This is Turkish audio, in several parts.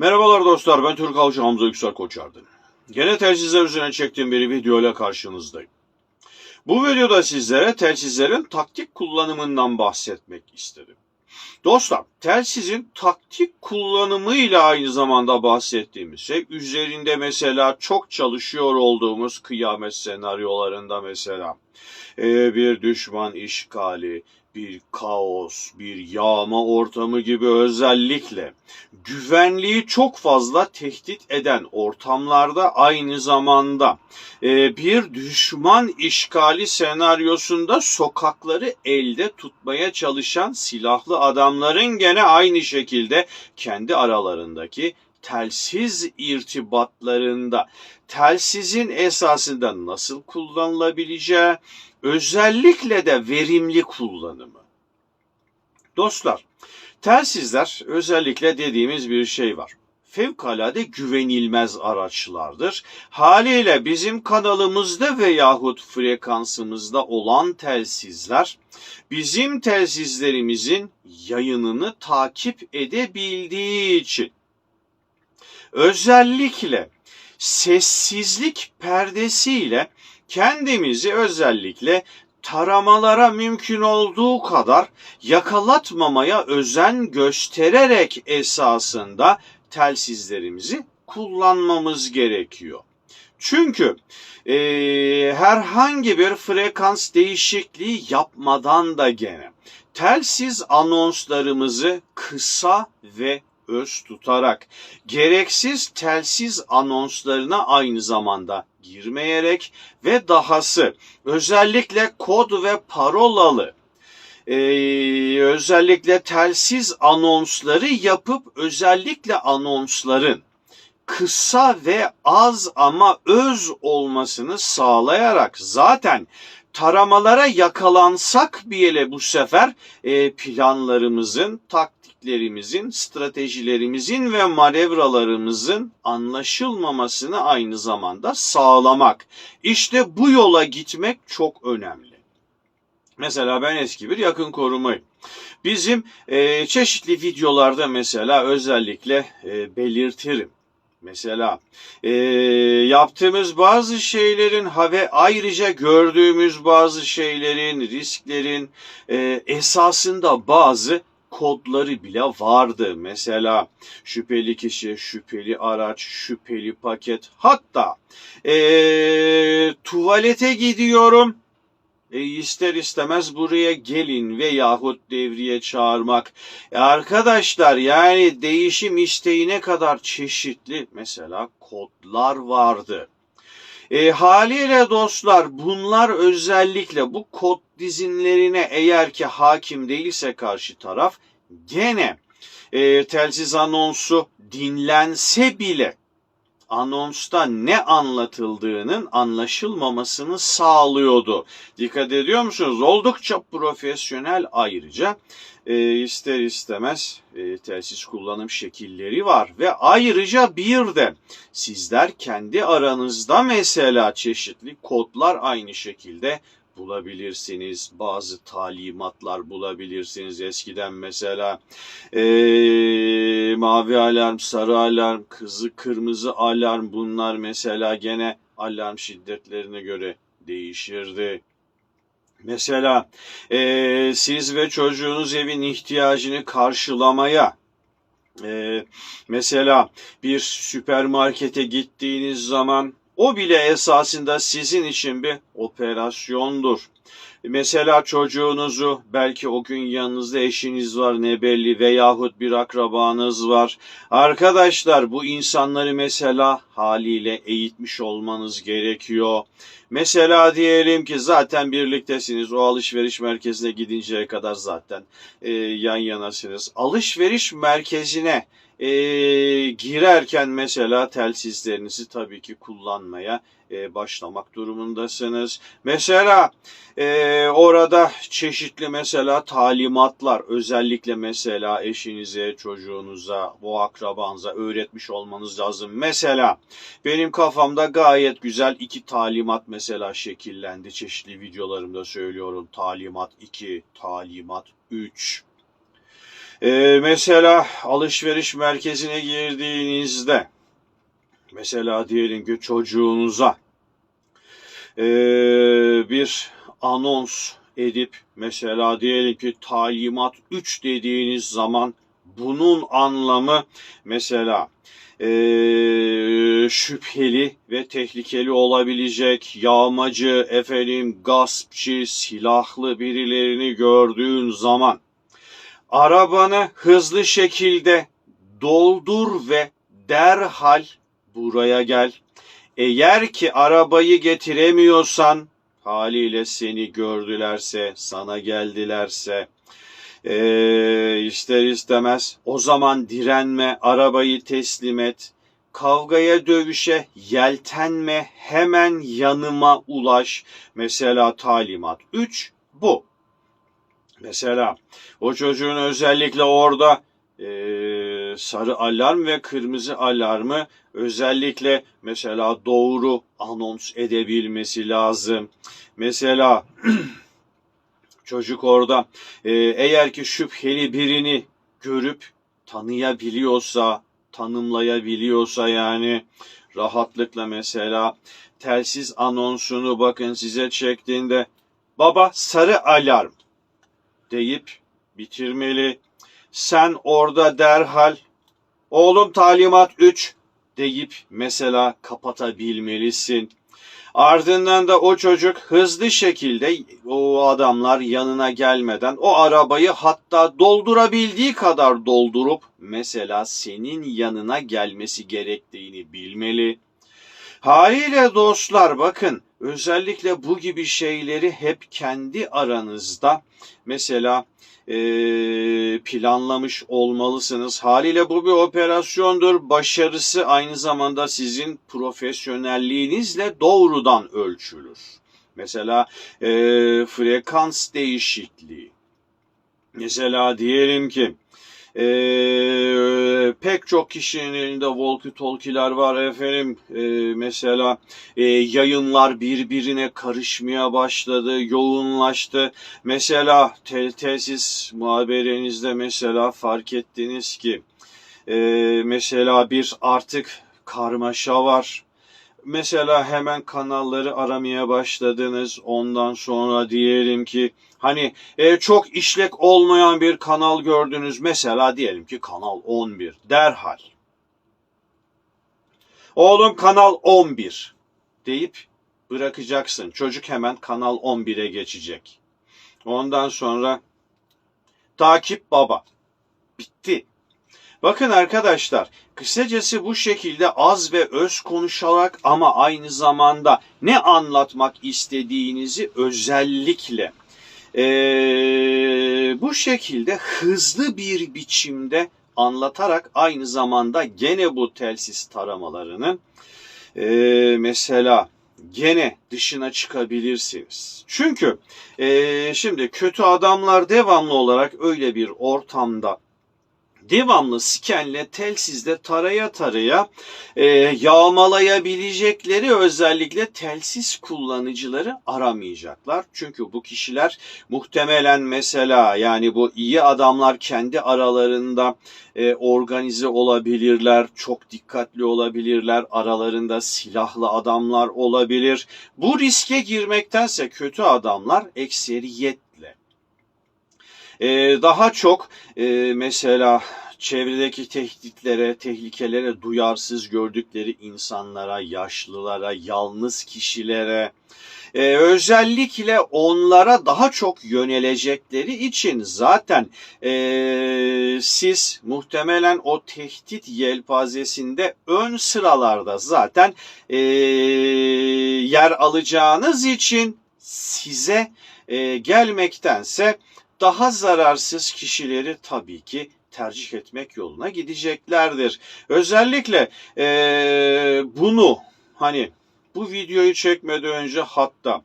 Merhabalar dostlar ben Türk Avcı Hamza Yüksel Koçardın. Gene telsizler üzerine çektiğim bir video ile karşınızdayım. Bu videoda sizlere telsizlerin taktik kullanımından bahsetmek istedim. Dostlar, telsizin taktik kullanımıyla aynı zamanda bahsettiğimiz şey, üzerinde mesela çok çalışıyor olduğumuz kıyamet senaryolarında mesela e, bir düşman işgali, bir kaos, bir yağma ortamı gibi özellikle. Güvenliği çok fazla tehdit eden ortamlarda aynı zamanda e, bir düşman işgali senaryosunda sokakları elde tutmaya çalışan silahlı adamların gene aynı şekilde kendi aralarındaki telsiz irtibatlarında telsizin esasında nasıl kullanılabileceği özellikle de verimli kullanımı. Dostlar, telsizler özellikle dediğimiz bir şey var. Fevkalade güvenilmez araçlardır. Haliyle bizim kanalımızda veyahut frekansımızda olan telsizler bizim telsizlerimizin yayınını takip edebildiği için özellikle sessizlik perdesiyle kendimizi özellikle taramalara mümkün olduğu kadar yakalatmamaya özen göstererek esasında telsizlerimizi kullanmamız gerekiyor. Çünkü e, herhangi bir frekans değişikliği yapmadan da gene telsiz anonslarımızı kısa ve öz tutarak gereksiz telsiz anonslarına aynı zamanda girmeyerek ve dahası özellikle kod ve parolalı ee, özellikle telsiz anonsları yapıp özellikle anonsların kısa ve az ama öz olmasını sağlayarak zaten taramalara yakalansak bile bu sefer e, planlarımızın, taktiklerimizin, stratejilerimizin ve manevralarımızın anlaşılmamasını aynı zamanda sağlamak. İşte bu yola gitmek çok önemli. Mesela ben eski bir yakın korumayım. Bizim e, çeşitli videolarda mesela özellikle e, belirtirim. Mesela e, yaptığımız bazı şeylerin ve ayrıca gördüğümüz bazı şeylerin, risklerin e, esasında bazı kodları bile vardı. Mesela şüpheli kişi, şüpheli araç, şüpheli paket. Hatta e, tuvalete gidiyorum e, ister istemez buraya gelin ve yahut devriye çağırmak. E arkadaşlar yani değişim isteğine kadar çeşitli mesela kodlar vardı. E, haliyle dostlar bunlar özellikle bu kod dizinlerine eğer ki hakim değilse karşı taraf gene e, telsiz anonsu dinlense bile anonsta ne anlatıldığının anlaşılmamasını sağlıyordu. Dikkat ediyor musunuz? Oldukça profesyonel ayrıca e, ister istemez e, telsiz kullanım şekilleri var ve ayrıca bir de sizler kendi aranızda mesela çeşitli kodlar aynı şekilde bulabilirsiniz. Bazı talimatlar bulabilirsiniz. Eskiden mesela e, mavi alarm, sarı alarm, kızı kırmızı alarm bunlar mesela gene alarm şiddetlerine göre değişirdi. Mesela e, siz ve çocuğunuz evin ihtiyacını karşılamaya e, mesela bir süpermarkete gittiğiniz zaman o bile esasında sizin için bir operasyondur. Mesela çocuğunuzu belki o gün yanınızda eşiniz var ne belli veyahut bir akrabanız var. Arkadaşlar bu insanları mesela haliyle eğitmiş olmanız gerekiyor. Mesela diyelim ki zaten birliktesiniz o alışveriş merkezine gidinceye kadar zaten e, yan yanasınız. Alışveriş merkezine e, girerken mesela telsizlerinizi tabii ki kullanmaya e, başlamak durumundasınız. Mesela e, orada çeşitli mesela talimatlar özellikle mesela eşinize, çocuğunuza, bu akrabanıza öğretmiş olmanız lazım. Mesela benim kafamda gayet güzel iki talimat mesela şekillendi. Çeşitli videolarımda söylüyorum. Talimat 2, talimat 3. Ee, mesela alışveriş merkezine girdiğinizde mesela diyelim ki çocuğunuza ee, bir anons edip mesela diyelim ki talimat 3 dediğiniz zaman bunun anlamı mesela ee, şüpheli ve tehlikeli olabilecek yağmacı, efendim gaspçı, silahlı birilerini gördüğün zaman arabanı hızlı şekilde doldur ve derhal buraya gel. Eğer ki arabayı getiremiyorsan haliyle seni gördülerse, sana geldilerse ee, ister istemez o zaman direnme, arabayı teslim et. Kavgaya dövüşe yeltenme, hemen yanıma ulaş. Mesela talimat 3 bu. Mesela o çocuğun özellikle orada e, sarı alarm ve kırmızı alarmı özellikle mesela doğru anons edebilmesi lazım. Mesela çocuk orada e, eğer ki şüpheli birini görüp tanıyabiliyorsa, tanımlayabiliyorsa yani rahatlıkla mesela telsiz anonsunu bakın size çektiğinde baba sarı alarm deyip bitirmeli. Sen orada derhal oğlum talimat 3 deyip mesela kapatabilmelisin. Ardından da o çocuk hızlı şekilde o adamlar yanına gelmeden o arabayı hatta doldurabildiği kadar doldurup mesela senin yanına gelmesi gerektiğini bilmeli. Haliyle dostlar bakın özellikle bu gibi şeyleri hep kendi aranızda mesela planlamış olmalısınız. Haliyle bu bir operasyondur. Başarısı aynı zamanda sizin profesyonelliğinizle doğrudan ölçülür. Mesela e, frekans değişikliği. Mesela diyelim ki e, pek çok kişinin elinde walkie talkie'ler var efendim. E, mesela e, yayınlar birbirine karışmaya başladı, yoğunlaştı. Mesela tel tesis muhaberinizde mesela fark ettiniz ki e, mesela bir artık karmaşa var. Mesela hemen kanalları aramaya başladınız. Ondan sonra diyelim ki hani e, çok işlek olmayan bir kanal gördünüz. Mesela diyelim ki kanal 11 derhal. Oğlum kanal 11 deyip bırakacaksın. Çocuk hemen kanal 11'e geçecek. Ondan sonra takip baba. Bitti. Bakın arkadaşlar, kısacası bu şekilde az ve öz konuşarak ama aynı zamanda ne anlatmak istediğinizi özellikle e, bu şekilde hızlı bir biçimde anlatarak aynı zamanda gene bu telsiz taramalarının e, mesela gene dışına çıkabilirsiniz. Çünkü e, şimdi kötü adamlar devamlı olarak öyle bir ortamda devamlı skenle telsizde taraya taraya e, yağmalayabilecekleri özellikle telsiz kullanıcıları aramayacaklar. Çünkü bu kişiler muhtemelen mesela yani bu iyi adamlar kendi aralarında e, organize olabilirler, çok dikkatli olabilirler, aralarında silahlı adamlar olabilir. Bu riske girmektense kötü adamlar ekseriyetle ee, daha çok e, mesela çevredeki tehditlere, tehlikelere duyarsız gördükleri insanlara, yaşlılara, yalnız kişilere, e, özellikle onlara daha çok yönelecekleri için zaten e, siz muhtemelen o tehdit yelpazesinde ön sıralarda zaten e, yer alacağınız için size e, gelmektense daha zararsız kişileri tabii ki tercih etmek yoluna gideceklerdir. Özellikle e, bunu hani bu videoyu çekmeden önce hatta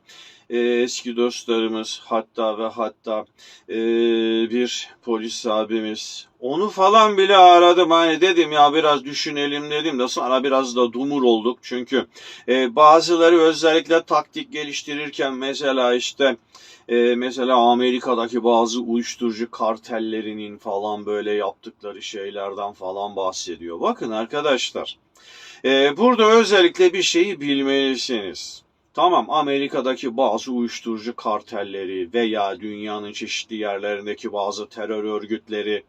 e, eski dostlarımız hatta ve hatta e, bir polis abimiz onu falan bile aradım hani dedim ya biraz düşünelim dedim de sonra biraz da dumur olduk çünkü e, bazıları özellikle taktik geliştirirken mesela işte e, mesela Amerika'daki bazı uyuşturucu kartellerinin falan böyle yaptıkları şeylerden falan bahsediyor. Bakın arkadaşlar e, burada özellikle bir şeyi bilmelisiniz. Tamam Amerika'daki bazı uyuşturucu kartelleri veya dünyanın çeşitli yerlerindeki bazı terör örgütleri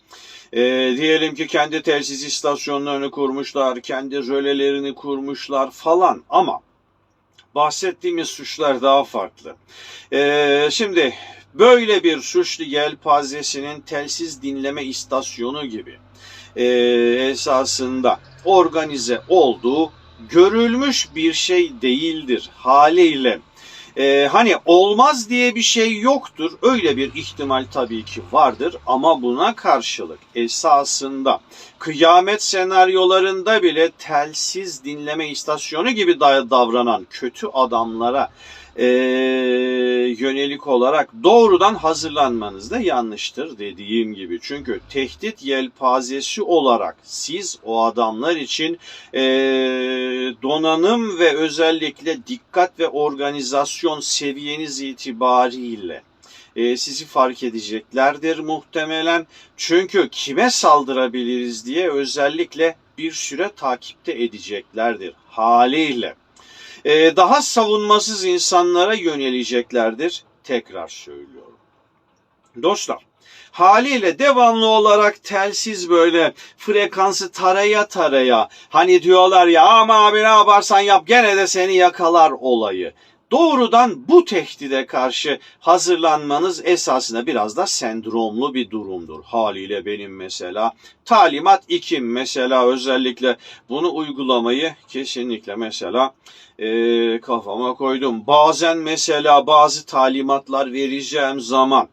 e, diyelim ki kendi telsiz istasyonlarını kurmuşlar, kendi rölelerini kurmuşlar falan ama bahsettiğimiz suçlar daha farklı. E, şimdi böyle bir suçlu yelpazesinin telsiz dinleme istasyonu gibi e, esasında organize olduğu görülmüş bir şey değildir haliyle. Ee, hani olmaz diye bir şey yoktur. Öyle bir ihtimal tabii ki vardır ama buna karşılık esasında kıyamet senaryolarında bile telsiz dinleme istasyonu gibi davranan kötü adamlara e, yönelik olarak doğrudan hazırlanmanız da yanlıştır dediğim gibi. Çünkü tehdit yelpazesi olarak siz o adamlar için e, donanım ve özellikle dikkat ve organizasyon seviyeniz itibariyle e, sizi fark edeceklerdir muhtemelen. Çünkü kime saldırabiliriz diye özellikle bir süre takipte edeceklerdir haliyle. Ee, daha savunmasız insanlara yöneleceklerdir. Tekrar söylüyorum. Dostlar, haliyle devamlı olarak telsiz böyle frekansı taraya taraya hani diyorlar ya ama abi ne yaparsan yap gene de seni yakalar olayı. Doğrudan bu tehdide karşı hazırlanmanız esasında biraz da sendromlu bir durumdur. Haliyle benim mesela talimat 2 mesela özellikle bunu uygulamayı kesinlikle mesela e, kafama koydum. Bazen mesela bazı talimatlar vereceğim zaman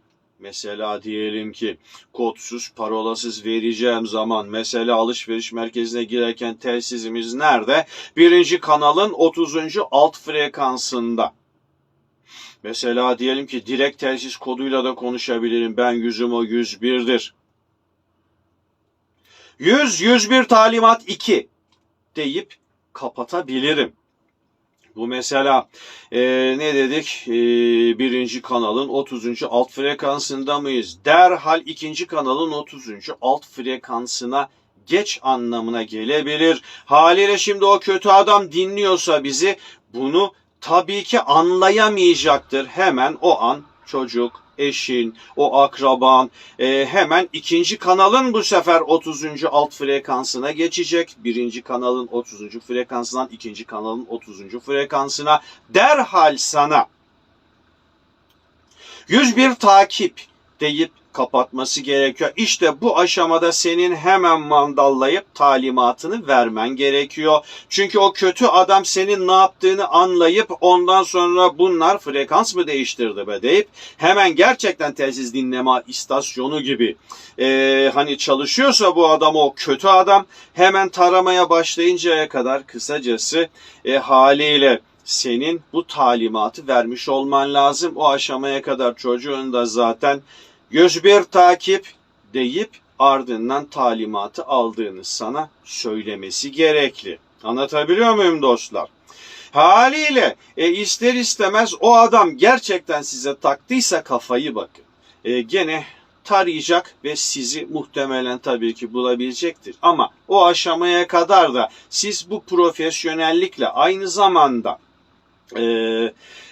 Mesela diyelim ki kodsuz, parolasız vereceğim zaman mesela alışveriş merkezine girerken telsizimiz nerede? Birinci kanalın 30. alt frekansında. Mesela diyelim ki direkt telsiz koduyla da konuşabilirim. Ben yüzüm o 101'dir. 100, 101 talimat 2 deyip kapatabilirim. Bu mesela e, ne dedik? E, birinci kanalın 30. alt frekansında mıyız? Derhal ikinci kanalın 30. alt frekansına geç anlamına gelebilir. Haliyle şimdi o kötü adam dinliyorsa bizi bunu tabii ki anlayamayacaktır. Hemen o an çocuk, eşin, o akraban e, hemen ikinci kanalın bu sefer 30. alt frekansına geçecek. Birinci kanalın 30. frekansından ikinci kanalın 30. frekansına derhal sana 101 takip deyip kapatması gerekiyor. İşte bu aşamada senin hemen mandallayıp talimatını vermen gerekiyor. Çünkü o kötü adam senin ne yaptığını anlayıp ondan sonra bunlar frekans mı değiştirdi be deyip hemen gerçekten telsiz dinleme istasyonu gibi e, hani çalışıyorsa bu adam o kötü adam hemen taramaya başlayıncaya kadar kısacası e, haliyle senin bu talimatı vermiş olman lazım. O aşamaya kadar çocuğun da zaten 101 takip deyip ardından talimatı aldığını sana söylemesi gerekli. Anlatabiliyor muyum dostlar? Haliyle e, ister istemez o adam gerçekten size taktıysa kafayı bakın. E, gene tarayacak ve sizi muhtemelen tabii ki bulabilecektir. Ama o aşamaya kadar da siz bu profesyonellikle aynı zamanda e,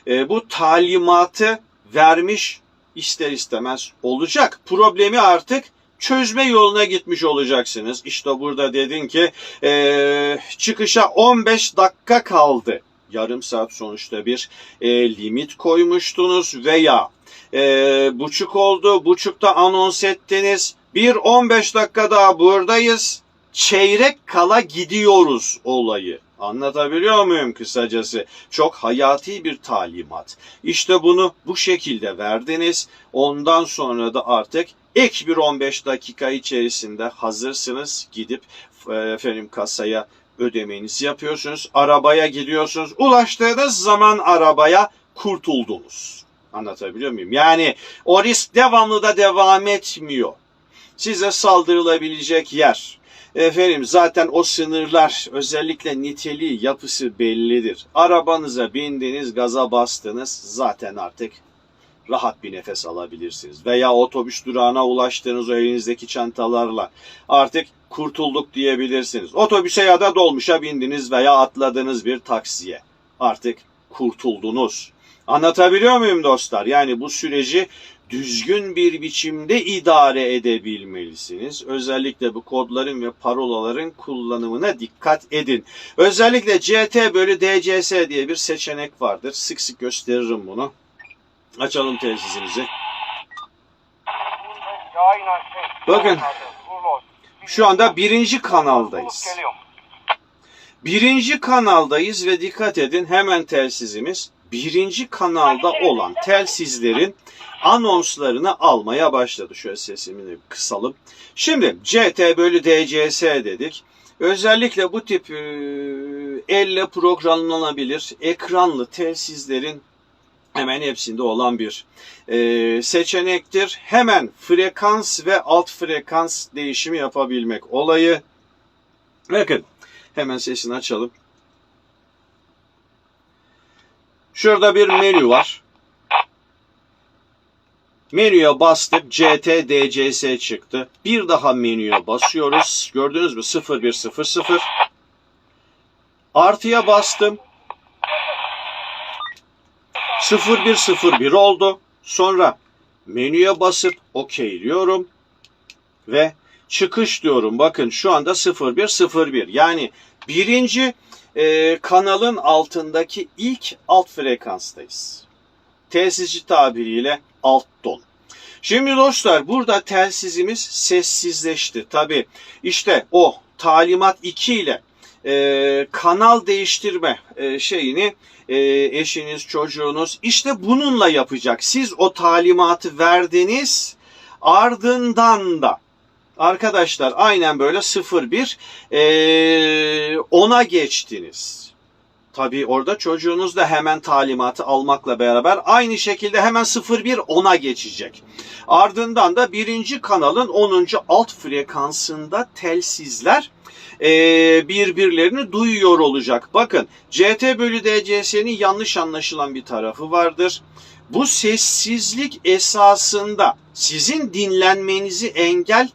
e, bu talimatı vermiş ister istemez olacak. Problemi artık çözme yoluna gitmiş olacaksınız. İşte burada dedin ki e, çıkışa 15 dakika kaldı. Yarım saat sonuçta bir e, limit koymuştunuz veya e, buçuk oldu. Buçukta anons ettiniz. Bir 15 dakika daha buradayız. Çeyrek kala gidiyoruz olayı. Anlatabiliyor muyum kısacası? Çok hayati bir talimat. İşte bunu bu şekilde verdiniz. Ondan sonra da artık ek bir 15 dakika içerisinde hazırsınız. Gidip efendim kasaya ödemenizi yapıyorsunuz. Arabaya gidiyorsunuz. Ulaştığınız zaman arabaya kurtuldunuz. Anlatabiliyor muyum? Yani o risk devamlı da devam etmiyor. Size saldırılabilecek yer. Efendim zaten o sınırlar özellikle niteliği yapısı bellidir. Arabanıza bindiniz gaza bastınız zaten artık rahat bir nefes alabilirsiniz. Veya otobüs durağına ulaştığınız o elinizdeki çantalarla artık kurtulduk diyebilirsiniz. Otobüse ya da dolmuşa bindiniz veya atladınız bir taksiye. Artık kurtuldunuz. Anlatabiliyor muyum dostlar? Yani bu süreci düzgün bir biçimde idare edebilmelisiniz. Özellikle bu kodların ve parolaların kullanımına dikkat edin. Özellikle CT bölü DCS diye bir seçenek vardır. Sık sık gösteririm bunu. Açalım telsizimizi. Bakın, Şu anda birinci kanaldayız. Birinci kanaldayız ve dikkat edin hemen telsizimiz birinci kanalda olan telsizlerin anonslarını almaya başladı. Şöyle sesimi kısalım. Şimdi CT bölü DCS dedik. Özellikle bu tip e, elle programlanabilir ekranlı telsizlerin hemen hepsinde olan bir e, seçenektir. Hemen frekans ve alt frekans değişimi yapabilmek olayı. Bakın hemen sesini açalım. Şurada bir menü var. Menüye bastık. CT DCS çıktı. Bir daha menüye basıyoruz. Gördünüz mü? 0100. Artıya bastım. 0101 oldu. Sonra menüye basıp okeyliyorum ve çıkış diyorum. Bakın şu anda 0101. Yani birinci e, kanalın altındaki ilk alt frekanstayız. Telsizci tabiriyle alt ton. Şimdi dostlar burada telsizimiz sessizleşti. Tabi işte o talimat 2 ile e, kanal değiştirme e, şeyini e, eşiniz, çocuğunuz işte bununla yapacak. Siz o talimatı verdiniz ardından da arkadaşlar aynen böyle 01 e, 10'a geçtiniz. Tabi orada çocuğunuz da hemen talimatı almakla beraber aynı şekilde hemen 01 10'a geçecek. Ardından da birinci kanalın 10. alt frekansında telsizler birbirlerini duyuyor olacak. Bakın CT bölü DCS'nin yanlış anlaşılan bir tarafı vardır. Bu sessizlik esasında sizin dinlenmenizi engel,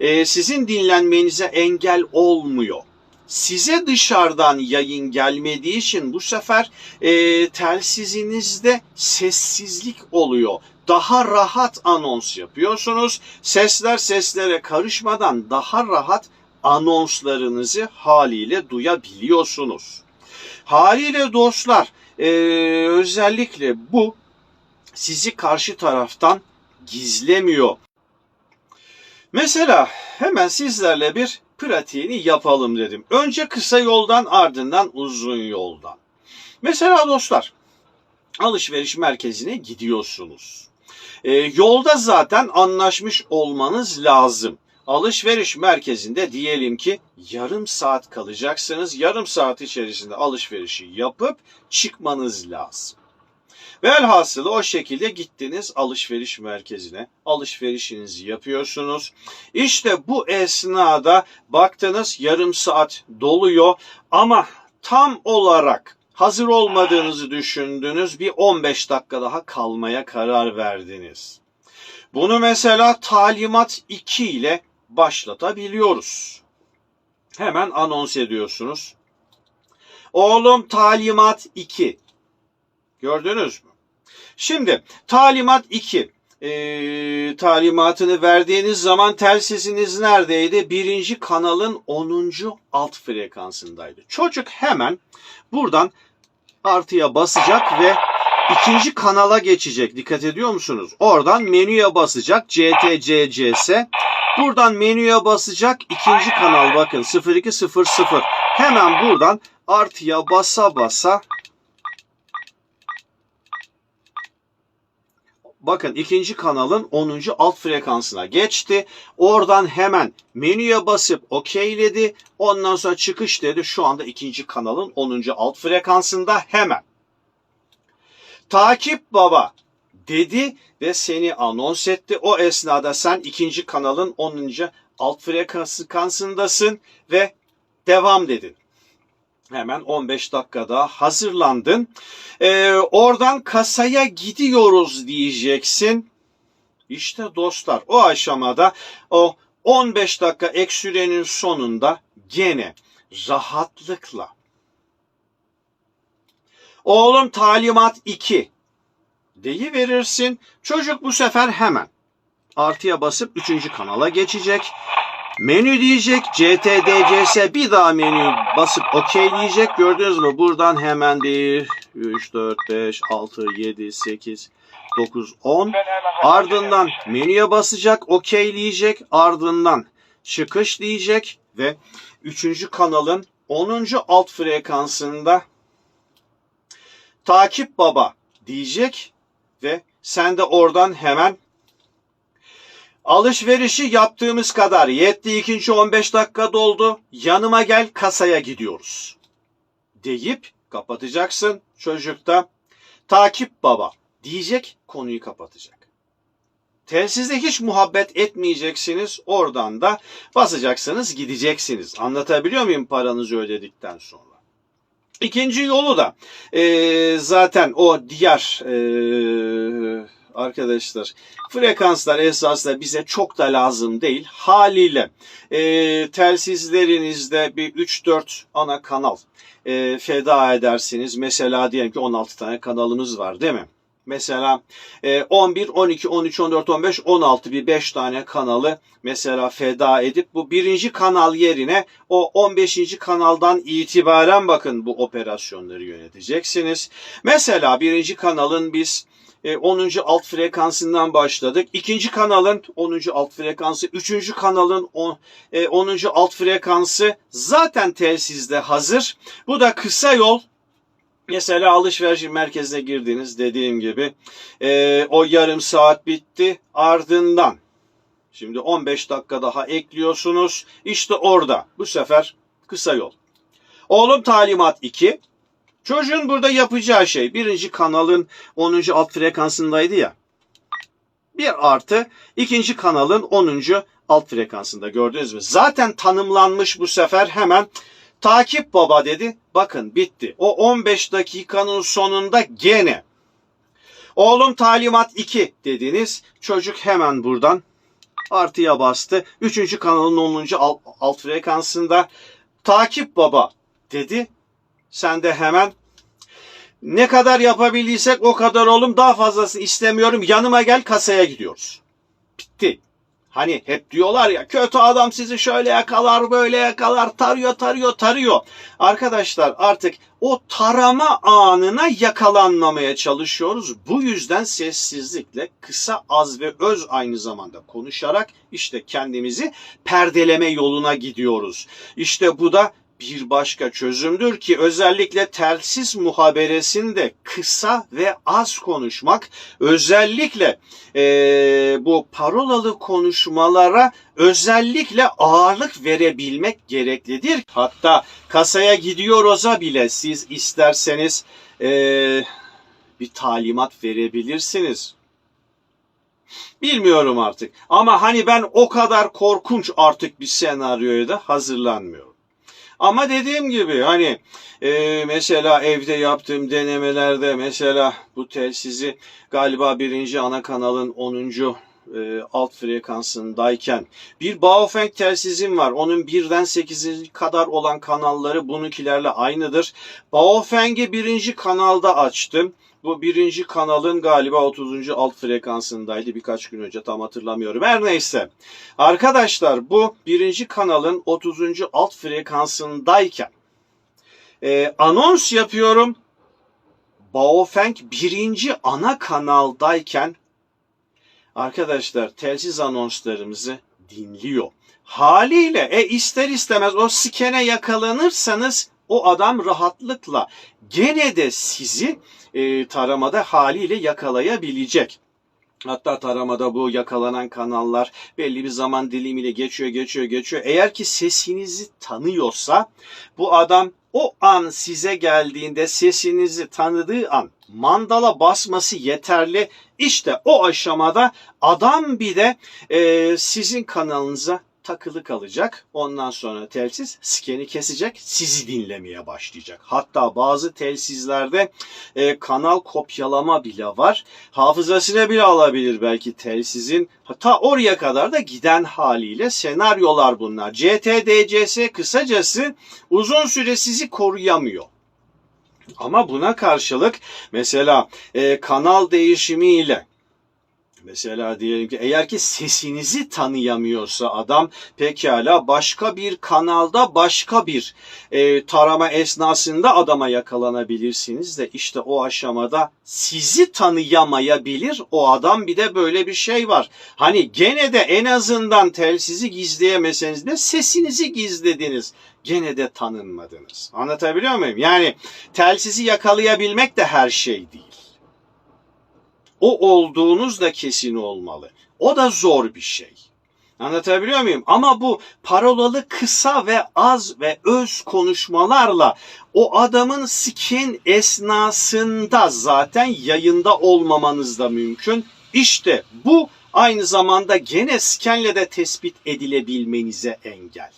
e, sizin dinlenmenize engel olmuyor size dışarıdan yayın gelmediği için bu sefer e, telsizinizde sessizlik oluyor. Daha rahat anons yapıyorsunuz. Sesler seslere karışmadan daha rahat anonslarınızı haliyle duyabiliyorsunuz. Haliyle dostlar e, özellikle bu sizi karşı taraftan gizlemiyor. Mesela hemen sizlerle bir pratiğini yapalım dedim. Önce kısa yoldan ardından uzun yoldan. Mesela dostlar alışveriş merkezine gidiyorsunuz. E, yolda zaten anlaşmış olmanız lazım. Alışveriş merkezinde diyelim ki yarım saat kalacaksınız. Yarım saat içerisinde alışverişi yapıp çıkmanız lazım. Velhasılı o şekilde gittiniz alışveriş merkezine. Alışverişinizi yapıyorsunuz. İşte bu esnada baktınız yarım saat doluyor ama tam olarak hazır olmadığınızı düşündünüz. Bir 15 dakika daha kalmaya karar verdiniz. Bunu mesela talimat 2 ile başlatabiliyoruz. Hemen anons ediyorsunuz. Oğlum talimat 2. Gördünüz mü? Şimdi talimat 2. E, talimatını verdiğiniz zaman telsiziniz neredeydi? Birinci kanalın 10. alt frekansındaydı. Çocuk hemen buradan artıya basacak ve ikinci kanala geçecek. Dikkat ediyor musunuz? Oradan menüye basacak. CTCCS. Buradan menüye basacak. ikinci kanal bakın 0200. Hemen buradan artıya basa basa bakın ikinci kanalın 10. alt frekansına geçti. Oradan hemen menüye basıp okeyledi. Ondan sonra çıkış dedi. Şu anda ikinci kanalın 10. alt frekansında hemen. Takip baba dedi ve seni anons etti. O esnada sen ikinci kanalın 10. alt frekansındasın ve devam dedin. Hemen 15 dakikada hazırlandın. Ee, oradan kasaya gidiyoruz diyeceksin. İşte dostlar o aşamada o 15 dakika ek sürenin sonunda gene rahatlıkla Oğlum talimat 2 deyi verirsin. Çocuk bu sefer hemen artıya basıp 3. kanala geçecek. Menü diyecek CTDCS bir daha menü basıp okey diyecek. Gördünüz mü? Buradan hemen 1, 3, 4, 5, 6, 7, 8, 9, 10. Ardından menüye basacak, okeyleyecek. Ardından çıkış diyecek ve 3. kanalın 10. alt frekansında takip baba diyecek ve sen de oradan hemen alışverişi yaptığımız kadar yetti ikinci 15 dakika doldu yanıma gel kasaya gidiyoruz deyip kapatacaksın çocuk takip baba diyecek konuyu kapatacak. Telsizde hiç muhabbet etmeyeceksiniz. Oradan da basacaksınız gideceksiniz. Anlatabiliyor muyum paranızı ödedikten sonra? İkinci yolu da e, zaten o diğer e, arkadaşlar frekanslar esasında bize çok da lazım değil. Haliyle e, telsizlerinizde bir 3-4 ana kanal e, feda edersiniz. Mesela diyelim ki 16 tane kanalımız var değil mi? Mesela e, 11, 12, 13, 14, 15, 16 bir 5 tane kanalı mesela feda edip bu birinci kanal yerine o 15. kanaldan itibaren bakın bu operasyonları yöneteceksiniz. Mesela birinci kanalın biz 10. alt frekansından başladık. İkinci kanalın 10. alt frekansı, üçüncü kanalın 10. E, 10. alt frekansı zaten telsizde hazır. Bu da kısa yol Mesela alışveriş merkezine girdiniz dediğim gibi e, o yarım saat bitti ardından şimdi 15 dakika daha ekliyorsunuz işte orada bu sefer kısa yol. Oğlum talimat 2 çocuğun burada yapacağı şey birinci kanalın 10. alt frekansındaydı ya bir artı ikinci kanalın 10. alt frekansında gördünüz mü? Zaten tanımlanmış bu sefer hemen Takip baba dedi. Bakın bitti. O 15 dakikanın sonunda gene. Oğlum talimat 2 dediniz. Çocuk hemen buradan artıya bastı. Üçüncü kanalın 10. alt, alt frekansında takip baba dedi. Sen de hemen ne kadar yapabildiysek o kadar oğlum daha fazlasını istemiyorum. Yanıma gel kasaya gidiyoruz. Bitti. Hani hep diyorlar ya kötü adam sizi şöyle yakalar böyle yakalar tarıyor tarıyor tarıyor. Arkadaşlar artık o tarama anına yakalanmamaya çalışıyoruz. Bu yüzden sessizlikle kısa az ve öz aynı zamanda konuşarak işte kendimizi perdeleme yoluna gidiyoruz. İşte bu da bir başka çözümdür ki özellikle telsiz muhaberesinde kısa ve az konuşmak özellikle e, bu parolalı konuşmalara özellikle ağırlık verebilmek gereklidir. Hatta kasaya gidiyoruz'a bile siz isterseniz e, bir talimat verebilirsiniz. Bilmiyorum artık ama hani ben o kadar korkunç artık bir senaryoya da hazırlanmıyorum. Ama dediğim gibi hani e, mesela evde yaptığım denemelerde mesela bu telsizi galiba birinci ana kanalın 10. E, alt frekansındayken bir Baofeng telsizim var. Onun birden 8 kadar olan kanalları bununkilerle aynıdır. Baofeng'i birinci kanalda açtım. Bu birinci kanalın galiba 30. alt frekansındaydı birkaç gün önce tam hatırlamıyorum. Her neyse. Arkadaşlar bu birinci kanalın 30. alt frekansındayken e, anons yapıyorum. Baofeng birinci ana kanaldayken arkadaşlar telsiz anonslarımızı dinliyor. Haliyle e, ister istemez o skene yakalanırsanız o adam rahatlıkla gene de sizi e, taramada haliyle yakalayabilecek. Hatta taramada bu yakalanan kanallar belli bir zaman dilimiyle geçiyor, geçiyor, geçiyor. Eğer ki sesinizi tanıyorsa bu adam o an size geldiğinde sesinizi tanıdığı an mandala basması yeterli. İşte o aşamada adam bir de e, sizin kanalınıza takılı kalacak. Ondan sonra telsiz skeni kesecek, sizi dinlemeye başlayacak. Hatta bazı telsizlerde e, kanal kopyalama bile var. Hafızasına bile alabilir belki telsizin. Hatta oraya kadar da giden haliyle senaryolar bunlar. CTDCS kısacası uzun süre sizi koruyamıyor. Ama buna karşılık mesela e, kanal değişimiyle Mesela diyelim ki eğer ki sesinizi tanıyamıyorsa adam pekala başka bir kanalda başka bir e, tarama esnasında adama yakalanabilirsiniz de işte o aşamada sizi tanıyamayabilir o adam bir de böyle bir şey var. Hani gene de en azından telsizi gizleyemeseniz de sesinizi gizlediniz. Gene de tanınmadınız. Anlatabiliyor muyum? Yani telsizi yakalayabilmek de her şey değil o olduğunuz da kesin olmalı. O da zor bir şey. Anlatabiliyor muyum? Ama bu parolalı kısa ve az ve öz konuşmalarla o adamın skin esnasında zaten yayında olmamanız da mümkün. İşte bu aynı zamanda gene skenle de tespit edilebilmenize engel.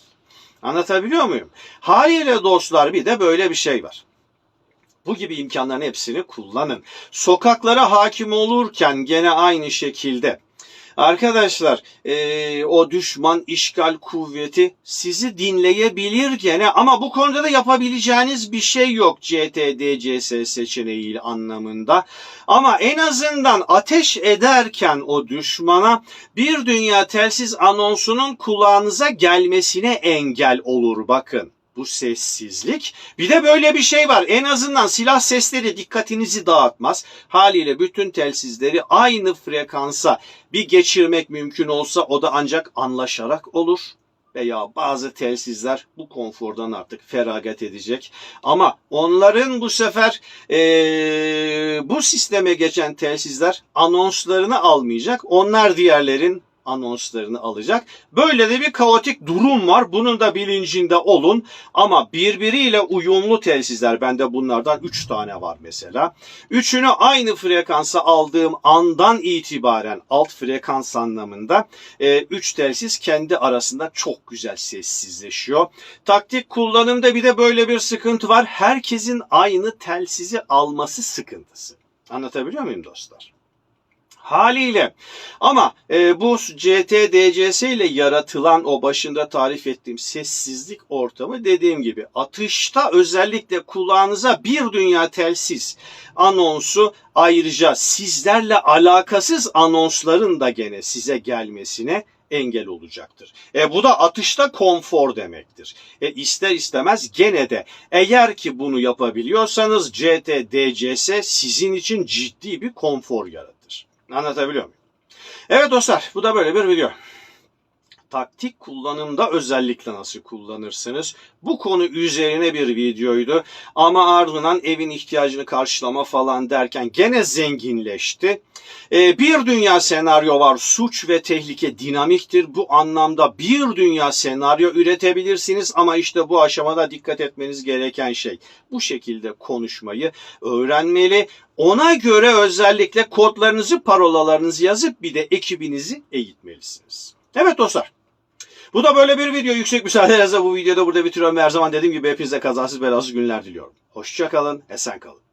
Anlatabiliyor muyum? Haliyle dostlar bir de böyle bir şey var. Bu gibi imkanların hepsini kullanın. Sokaklara hakim olurken gene aynı şekilde. Arkadaşlar e, o düşman işgal kuvveti sizi dinleyebilir gene ama bu konuda da yapabileceğiniz bir şey yok CTDCS seçeneği anlamında. Ama en azından ateş ederken o düşmana bir dünya telsiz anonsunun kulağınıza gelmesine engel olur bakın bu sessizlik. Bir de böyle bir şey var. En azından silah sesleri dikkatinizi dağıtmaz. Haliyle bütün telsizleri aynı frekansa bir geçirmek mümkün olsa o da ancak anlaşarak olur veya bazı telsizler bu konfordan artık feragat edecek. Ama onların bu sefer e, bu sisteme geçen telsizler anonslarını almayacak. Onlar diğerlerin anonslarını alacak. Böyle de bir kaotik durum var. Bunun da bilincinde olun. Ama birbiriyle uyumlu telsizler. Bende bunlardan 3 tane var mesela. Üçünü aynı frekansa aldığım andan itibaren alt frekans anlamında 3 e, telsiz kendi arasında çok güzel sessizleşiyor. Taktik kullanımda bir de böyle bir sıkıntı var. Herkesin aynı telsizi alması sıkıntısı. Anlatabiliyor muyum dostlar? Haliyle. Ama e, bu CTDCS ile yaratılan o başında tarif ettiğim sessizlik ortamı dediğim gibi atışta özellikle kulağınıza bir dünya telsiz anonsu ayrıca sizlerle alakasız anonsların da gene size gelmesine engel olacaktır. E, bu da atışta konfor demektir. E, ister istemez gene de eğer ki bunu yapabiliyorsanız CTDCS sizin için ciddi bir konfor yaratır. Anlatabiliyor muyum? Evet dostlar bu da böyle bir video. Taktik kullanımda özellikle nasıl kullanırsınız? Bu konu üzerine bir videoydu. Ama ardından evin ihtiyacını karşılama falan derken gene zenginleşti. Ee, bir dünya senaryo var. Suç ve tehlike dinamiktir. Bu anlamda bir dünya senaryo üretebilirsiniz. Ama işte bu aşamada dikkat etmeniz gereken şey. Bu şekilde konuşmayı öğrenmeli. Ona göre özellikle kodlarınızı, parolalarınızı yazıp bir de ekibinizi eğitmelisiniz. Evet dostlar. Bu da böyle bir video. Yüksek müsaadenizle bu videoda burada bitiriyorum. Her zaman dediğim gibi hepinize kazasız belasız günler diliyorum. Hoşçakalın, esen kalın.